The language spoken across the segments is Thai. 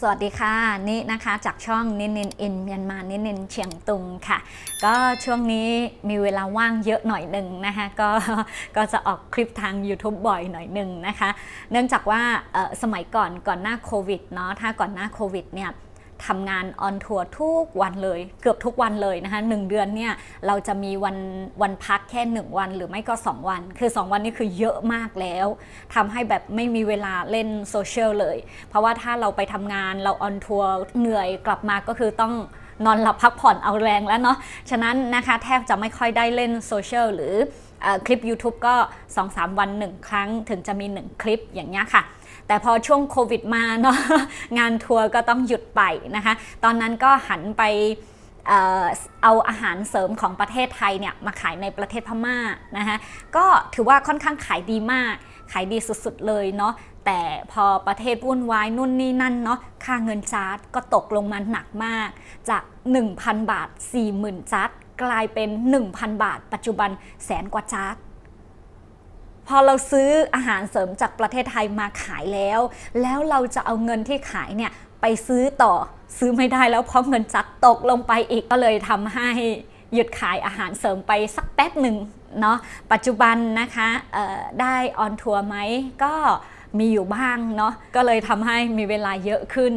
สวัสดีค่ะนี่นะคะจากช่องนินนินอินเมียนมานินนินเชียงตุงค่ะ ก็ช่วงนี้มีเวลาว่างเยอะหน่อยหนึ่งนะคะก็ก็จะออกคลิปทาง YouTube บ่อยหน่อยหนึ่งนะคะ เนื่องจากว่าสมัยก่อนก่อนหน้าโควิดเนาะถ้าก่อนหน้าโควิดเนี่ย ทำงานออนทัวร์ทุกวันเลย เกือบทุกวันเลยนะคะหนึ่งเดือนเนี่ยเราจะมีวันวันพักแค่ 1 วันหรือไม่ก็ 2 วัน คือ 2 วันนี้คือเยอะมากแล้วทำให้แบบไม่มีเวลาเล่นโซเชียลเลย เพราะว่าถ้าเราไปทำงานเราออนทัวร์เหนื่อยกลับมาก็คือต้องนอนหลับพักผ่อนเอาแรงแล้วเนาะ ฉะนั้นนะคะแทบจะไม่ค่อยได้เล่นโซเชียลหรือเออคลิป YouTube ก็ 2-3 วัน 1 ครั้งถึงจะมี 1 คลิปอย่างเงี้ยค่ะ แต่พอช่วงโควิดมาเนาะงานทัวร์ก็ต้องหยุดไปนะคะ ตอนนั้นก็หันไปเอาอาหารเสริมของประเทศไทยเนี่ยมาขายในประเทศพม่านะคะก็ถือว่าค่อนข้างขายดีมาก ขายดีสุดๆเลยเนาะแต่พอประเทศวุ่นวายนู่นนี่นั่นเนาะค่าเงินจาร์ดก็ตกลงมาหนักมาก จาก 1,000 บาท 40,000จาร์ดกลายเป็น 1,000 บาท ปัจจุบันแสนกว่าจาร์ด อเราซื้ออาหารเสริมจากประเทศไทยมาขายแล้ว แล้วเราจะเอาเงินที่ขายเนี่ยไปซื้อต่อซื้อไม่ได้แล้วเพราะเงินจัดตกลงไปอีกก็เลยทำให้หยุดขายอาหารเสริมไปสักแป๊บหนึ่งเนาะปัจจุบันนะคะได้ออนทัวร์ไหมก็ มีอยู่บ้างเนาะก็เลยทำให้มีเวลาเยอะขึ้น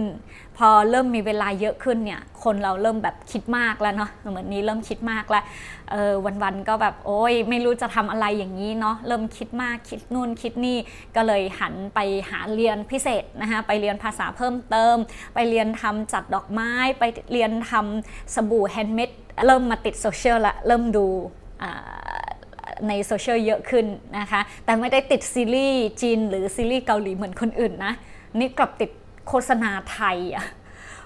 พอเริ่มมีเวลาเยอะขึ้นเนี่ยคนเราเริ่มแบบคิดมากแล้วเนาะเหมือนนี้เริ่มคิดมากแล้วเออวันๆก็แบบโอ้ยไม่รู้จะทำอะไรอย่างนี้เนาะเริ่มคิดมากคิดนู่นคิดนี่ก็เลยหันไปหาเรียนพิเศษนะคะไปเรียนภาษาเพิ่มเติม ไปเรียนทำจัดดอกไม้ ไปเรียนทำสบู่แฮนด์เมดเริ่มมาติดโซเชียลละเริ่มดูอ่า ในโซเชียลเยอะขึ้นนะคะ แต่ไม่ได้ติดซีรีส์จีนหรือซีรีส์เกาหลีเหมือนคนอื่นนะ นี่กลับติดโฆษณาไทยอะ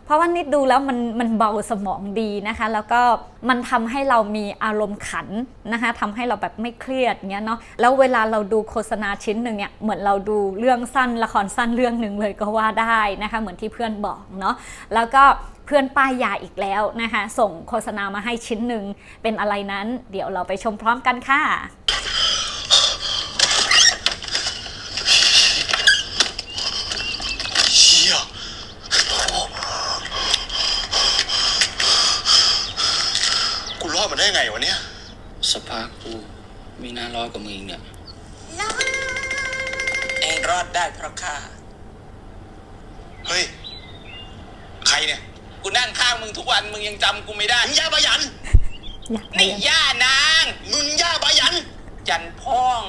เพราะว่านิดดูแล้วมันมันเบาสมองดีนะคะ แล้วก็มันทำให้เรามีอารมณ์ขันนะคะทำให้เราแบบไม่เครียดเงี้ยเนาะแล้วเวลาเราดูโฆษณาชิ้นหนึ่งเนี่ยเหมือนเราดูเรื่องสั้นละครสั้นเรื่องหนึ่งเลยก็ว่าได้นะคะเหมือนที่เพื่อนบอกเนาะแล้วก็เพื่อนป้ายยาอีกแล้วนะคะ ส่งโฆษณามาให้ชิ้นหนึ่งเป็นอะไรนั้น เดี๋ยวเราไปชมพร้อมกันค่ะ เชี่ยกูรอดมา ได้ไงวะเนี่ย สภาพกูมีน่าร้อยกว่ามึงอีกเนี่ยเองรอดได้เพราะข้าเฮ้ย ใครเนี่ยกูนั่งข้างมึงทุกวันมึงยังจำกูไม่ได้ มึงย่าบายันอยากไปนี่ย่านาง มึงย่าบายัน จันพ่อง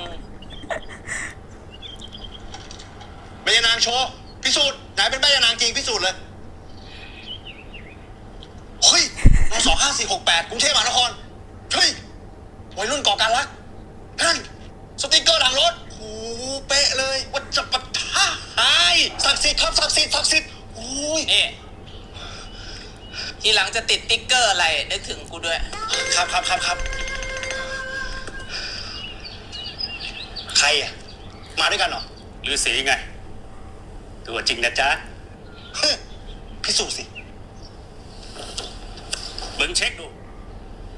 ใบยานางโชว์พิสูจน์ไหนเป็นใบยานางจริงพิสูจน์เลย เฮ้ยสองห้าสี่หกแปดกรุงเทพมหานคร เฮ้ยวัยรุ่นก่อการรักนั่นสติกเกอร์หลังรถโอ้โหเป๊ะเลยว่าจะปะทะหายศักดิ์สิทธิ์ครับศักดิ์สิทธิ์ศักดิ์สิทธิ์โอ้ยนี่ทีหลังจะติดติ๊กเกอร์อะไรนึกถึงกูด้วย ครับครับครับครับใครอะมาด้วยกันเหรอหรือสีไง ตัวจริงนะจ๊ะเฮ้ยพิสูจน์สิมึงเช็คดู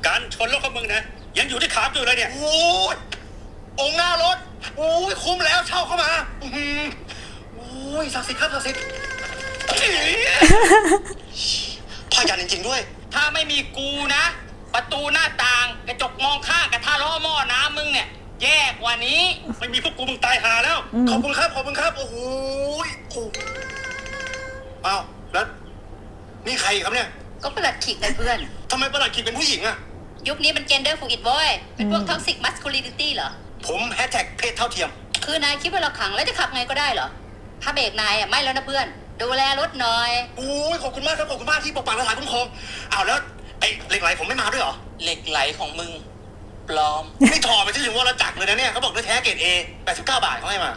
การชนรถของมึงนะ ยังอยู่ที่ขาอยู่เลยเนี่ย โอ้ยองค์หน้ารถ โอ้ยคุ้มแล้วเช่าเข้ามาอื้อหือโอ้ยศักดิ์สิทธิ์ครับศักดิ์สิทธิ์พ่อยันจริงๆด้วย ถ้าไม่มีกูนะ ประตูหน้าต่างกระจกมองข้างกับท่าล้อหม้อน้ำมึงเนี่ย แย่กว่านี้ ไม่มีพวกกูมึงตายหาแล้วขอบคุณครับ ขอบคุณครับ โอ้โหยโอ้อ้าวแล้ว นี่ใครครับเนี่ยก็ประหลัดขิกไงเพื่อนทำไมประหลัดขีดเป็นผู้หญิงอะ ยุคนี้มันเจนเดอร์ฟูอิดโว้ยเป็นพวกท็อกซิกมัสคูลินิตี้เหรอ ผมแฮชแท็กเพศเท่าเทียม คือนายคิดว่าเราขังแล้วจะขับไงก็ได้เหรอถ้าเบรกนายอะไม่แล้วนะเพื่อน ดูแลรถหน่อยโอ้ยขอบคุณมากครับขอบคุณมากที่ปกปักรักษาคุ้มครองอ้าวแล้วไอ้เหล็กไหลผมไม่มาด้วยเหรอ เหล็กไหลของมึงปลอมนี่ถอดไปที่ถึงว่าเราจักรเลยนะเนี่ยเขาบอกด้วยแท้เกรดเอ89 บาทเขาให้มา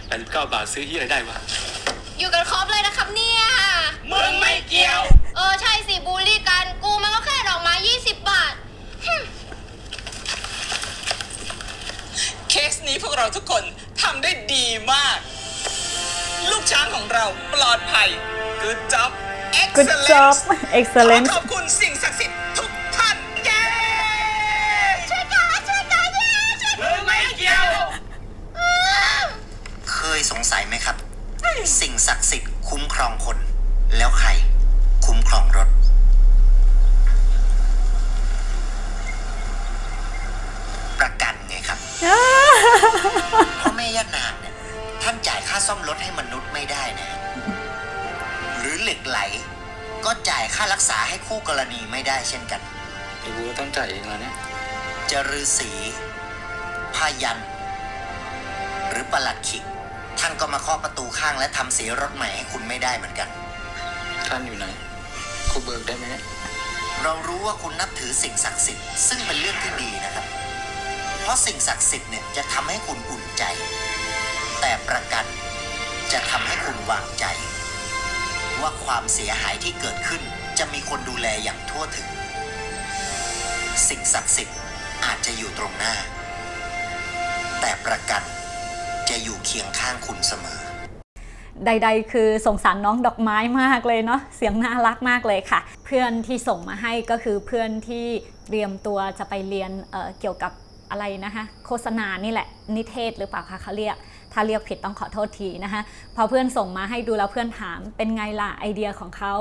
89 บาทซื้อที่อะไรได้วะอยู่กันครบเลยนะครับเนี่ย มึงไม่เกี่ยว เออใช่สิบูลลี่กัน กูมันก็แค่ดอกไม้20 บาท เคสนี้พวก เราทุกคนทำได้ดีมาก ลูกช้างของเราปลอดภัย Good job Good job Excellent excellent ขอขอบคุณสิ่งศักดิ์สิทธิ์ทุกท่านเย้ช่วยกันช่วยกันเย้ช่วยมึงไม่เกี่ยวเคยสงสัยไหมครับ สิ่งศักดิ์สิทธิ์คุ้มครองคน แล้วใคร คุ้มครองรถ ประกันไงครับ เพราะแม่ย่านางเนี่ยท่านจ่ายค่าซ่อมรถให้มนุษย์ไม่ได้นะฮะหรือเหล็กไหล ก็จ่ายค่ารักษาให้คู่กรณีไม่ได้เช่นกัน เดี๋ยวกูก็ต้องจ่ายเองแล้วเนี่ยจะฤาษีพายัน หรือประหลัดขิก ท่านก็มาเคาะประตูข้างและทำสีรถใหม่ให้คุณไม่ได้เหมือนกัน ท่านอยู่ไหน กูเบิกได้ไหมเนี่ย เรารู้ว่าคุณนับถือสิ่งศักดิ์สิทธิ์ซึ่งเป็นเรื่องที่ดีนะครับเพ ราะสิ่งศักดิ์สิทธิ์เนี่ยจะทำให้คุณอุ่นใจ แต่ประกันจะทำให้คุณวางใจ ว่าความเสียหายที่เกิดขึ้นจะมีคนดูแลอย่างทั่วถึง สิ่งศักดิ์สิทธิ์อาจจะอยู่ตรงหน้า แต่ประกันจะอยู่เคียงข้างคุณเสมอ ใด ๆ คือสงสารน้องดอกไม้มากเลยเนาะเสียงน่ารักมากเลยค่ะ เพื่อนที่ส่งมาให้ก็คือเพื่อนที่เตรียมตัวจะไปเรียนเเกี่ยวกับ อะไรนะคะโฆษณานี่แหละ นิเทศหรือเปล่าคะเขาเรียก ถ้าเรียกผิดต้องขอโทษทีนะคะพอเพื่อนส่งมาให้ดูแล้วเพื่อนถาม เป็นไงล่ะไอเดียของเขา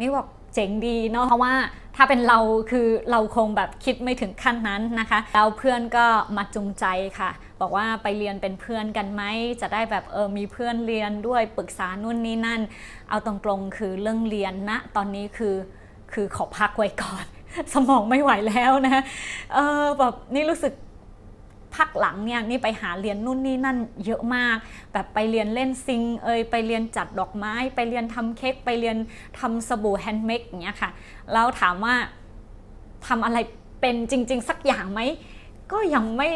นี่บอกเจ๋งดีเนาะเพราะว่าถ้าเป็นเราคือเราคงแบบคิดไม่ถึงขั้นนั้นนะคะแล้วเพื่อนก็มาจูงใจค่ะ บอกว่าไปเรียนเป็นเพื่อนกันไหมจะได้แบบเออมีเพื่อนเรียนด้วยปรึกษานู่นนี่นั่น เอาตรงๆคือเรื่องเรียนนะตอนนี้คือคือขอพักไว้ก่อน สมองไม่ไหวแล้วนะเออแบบนี่รู้สึก พักหลังเนี่ยนี่ไปหาเรียนนู่นนี่นั่นเยอะมาก แบบไปเรียนเล่นซิงเอยไปเรียนจัดดอกไม้ ไปเรียนทำเค้กไปเรียนทำสบู่แฮนด์เมดอย่างเงี้ยค่ะแล้วถามว่าทำอะไรเป็นจริง ๆ สักอย่างไหมก็ยังไม่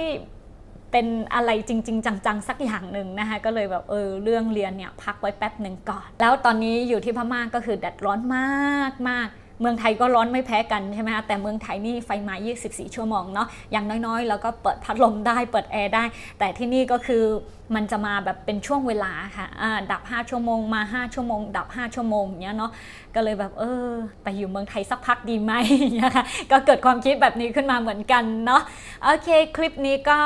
เป็นอะไรจริง ๆ จังๆ สักอย่างหนึ่งนะคะก็เลยแบบเออเรื่องเรียนเนี่ยพักไว้แป๊บหนึ่งก่อน แล้วตอนนี้อยู่ที่พม่าก็คือแดดร้อนมากมาก เมืองไทยก็ร้อนไม่แพ้กันใช่ไหมคะแต่เมืองไทยนี่ไฟมา 24 ชั่วโมงเนาะอย่างน้อยๆ แล้วก็เปิดพัดลมได้เปิดแอร์ได้ แต่ที่นี่ก็คือมันจะมาแบบเป็นช่วงเวลาค่ะดับ 5 ชั่วโมงมา 5 ชั่วโมง ดับ 5 ชั่วโมงเงี้ยเนาะก็เลยแบบเออ ไปอยู่เมืองไทยสักพักดีไหมอย่างเงี้ยค่ะก็เกิดความคิดแบบนี้ขึ้นมาเหมือนกันเนาะโอเคคลิปนี้ก็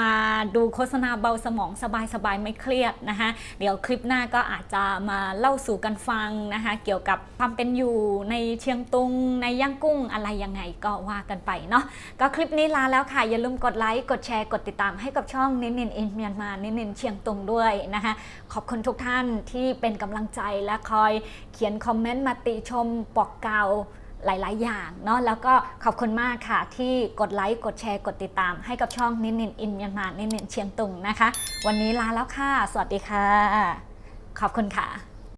มาดูโฆษณาเบาสมองสบายๆไม่เครียดนะคะเดี๋ยวคลิปหน้าก็อาจจะมาเล่าสู่กันฟังนะคะเกี่ยวกับความเป็นอยู่ในเชียงตุงในย่างกุ้งอะไรยังไงก็ว่ากันไปเนาะก็คลิปนี้ลาแล้วค่ะอย่าลืมกดไลค์กดแชร์กดติดตามให้กับช่องนินนินอินเมียนมานินนินเชียงตุงด้วยนะคะขอบคุณทุกท่านที่เป็นกำลังใจและคอยเขียนคอมเมนต์มาติชมปอกเกาหลาย ๆ อย่างเนาะแล้วก็ขอบคุณมากค่ะ ที่กดไลค์ กดแชร์ กดติดตาม ให้กับช่องนินนินอินเมียนมานินนินเชียงตุงนะคะ วันนี้ลาแล้วค่ะ สวัสดีค่ะ ขอบคุณค่ะ